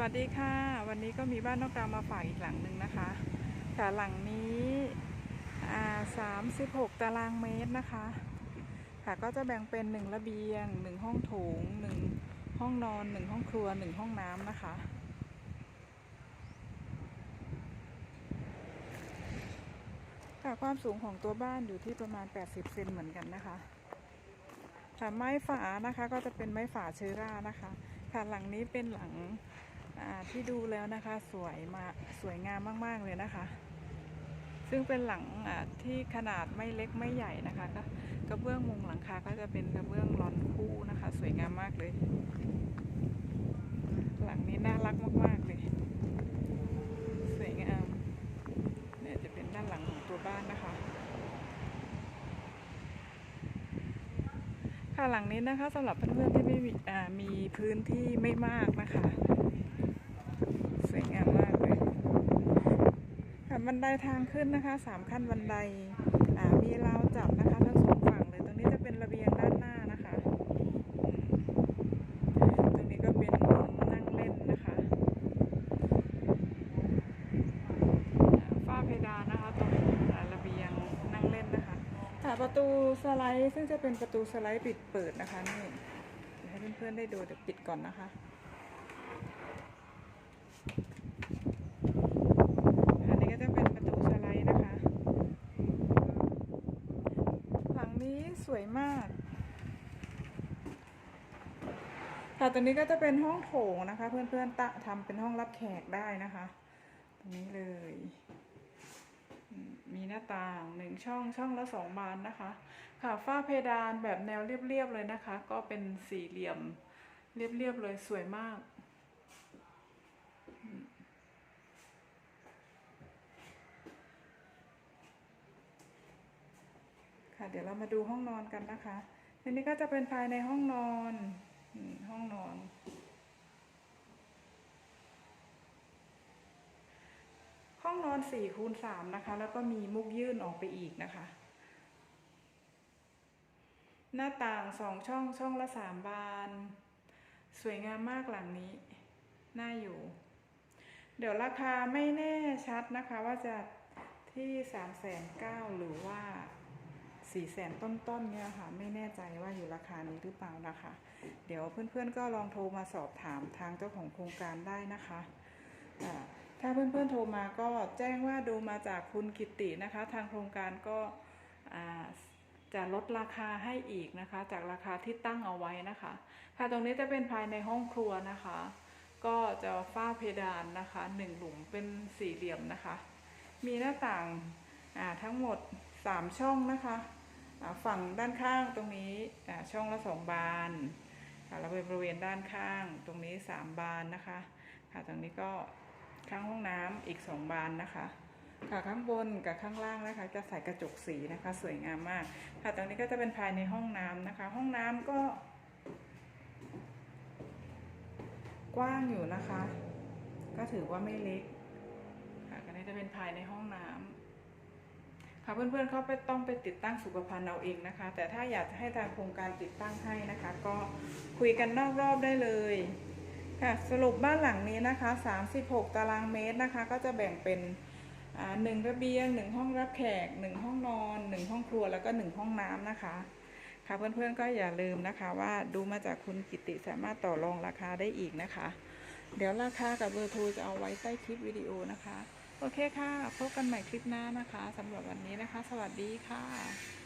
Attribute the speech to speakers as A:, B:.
A: วัสดีค่ะ วันนี้ก็มีบ้านนอกกลางมาฝากอีกหลังหนึ่งนะคะค่ะหลังนี้อ่า36ตารางเมตรนะคะ ค่ะก็จะแบ่งเป็น1ระเบียง1ห้องโถง1ห้องนอน1ห้องครัว1ห้องน้ำนะคะค่ะความสูงของตัวบ้านอยู่ที่ประมาณ 80 เซนเหมือนกันนะคะค่ะไม้ฝานะคะก็จะเป็นไม้ฝาเชื้อรานะคะค่ะหลังนี้เป็นหลัง ที่ดูแล้วนะคะสวยมาสวยงามมาก ๆ เลยนะคะ ซึ่งเป็นหลังที่ขนาดไม่เล็กไม่ใหญ่นะคะก็กระเบื้องมุงหลังคาก็จะเป็นกระเบื้องรอนคู่นะคะ สวยงามมากเลย หลังนี้น่ารักมาก ๆ เลย สวยงามเนี่ยจะเป็นด้านหลังของตัวบ้านนะคะค่ะหลังนี้นะคะสำหรับเพื่อนๆที่ไม่มีมีพื้นที่ไม่มากนะคะ สวยงามมากเลยค่ะบัน ไดทางขึ้นนะคะสามขั้นบันไดมีราวจับนะคะทั้งสองฝั่งเลย ตรงนี้จะเป็นระเบียงด้านหน้านะคะ ตรงนี้ก็เป็นนั่งเล่นนะคะฝ้าเพดานนะคะตรงระเบียงนั่งเล่นนะคะค่ะประตูสไลด์ซึ่งจะเป็นประตูสไลด์ปิดเปิดนะคะนี่ให้เพื่อนๆได้ดูเดี๋ยวปิดก่อนนะคะอันนี้ก็จะเป็นประตูสไลด์นะคะ หลังนี้สวยมาก ค่ะตรงนี้ก็จะเป็นห้องโถงนะคะ เพื่อนๆตะทำเป็นห้องรับแขกได้นะคะ ตรงนี้เลย มีหน้าต่างหนึ่งช่องช่องละสองบานนะคะ ค่ะฝ้าเพดานแบบแนวเรียบๆเลยนะคะ ก็เป็นสี่เหลี่ยมเรียบๆเลยสวยมากค่ะเดี๋ยวเรามาดูห้องนอนกันนะคะอันนี้ก็จะเป็นภายในห้องนอนอืมห้องนอน ห้อง นอนสี่คูณสามนะคะ แล้วก็มีมุกยื่นออกไปอีกนะคะ หน้าต่างสองช่องช่องละสามบาน สวยงามมากหลังนี้น่าอยู่ เดี๋ยวราคาไม่แน่ชัดนะคะ ว่าจะที่สามแสนเก้าหรือว่าสี่แสนต้นๆเนี่ยค่ะ ไม่แน่ใจว่าอยู่ราคานี้หรือเปล่านะคะ เดี๋ยวเพื่อนๆก็ลองโทรมาสอบถามทางเจ้าของโครงการได้นะคะอ่า ถ้าเพื่อนๆโทรมาก็แจ้งว่าดูมาจากคุณกิตินะคะ ทางโครงการก็จะลดราคาให้อีกนะคะ จากราคาที่ตั้งเอาไว้นะคะ ค่ะตรงนี้จะเป็นภายในห้องครัวนะคะ ก็จะฝ้าเพดานนะคะหนึ่งหลุมเป็นสี่เหลี่ยมนะคะ มีหน้าต่างาทั้งหมดสามช่องนะคะฝั่งด้านข้างตรงนี้ช่องละสองบานแล้วบริเวณด้านข้างตรงนี้สามบานนะคะ ค่ะตรงนี้ก็ ข้างห้องน้ำอีกสองบานนะคะค่ะข้างบนกับข้างล่างนะคะ จะใส่กระจกสีนะคะ สวยงามมาก ค่ะตรงนี้ก็จะเป็นภายในห้องน้ำนะคะ ห้องน้ำก็ กว้างอยู่นะคะ ก็ถือว่าไม่เล็กค่ะก็นี้จะเป็นภายในห้องน้ำค่ะเพื่อนๆเขาไปต้องไปติดตั้งสุขภัณฑ์เอาเองนะคะ แต่ถ้าอยากให้ทางโครงการติดตั้งให้นะคะ ก็คุยกันนอกรอบได้เลย ค่ะสรุปบ้านหลังนี้นะคะ 36 ตารางเมตรนะคะ ก็จะแบ่งเป็นหนึ่งระเบียงหนึ่งห้องรับแขกหนึ่งห้องนอนหนึ่งห้องครัวแล้วก็หนึ่งห้องน้ำนะคะ ค่ะเพื่อนๆก็อย่าลืมนะคะ ว่าดูมาจากคุณกิติสามารถต่อรองราคาได้อีกนะคะ เดี๋ยวราคากับเบอร์โทรจะเอาไว้ใต้คลิปวิดีโอนะคะ โอเคค่ะ พบกันใหม่คลิปหน้านะคะสำหรับวันนี้นะคะ สวัสดีค่ะ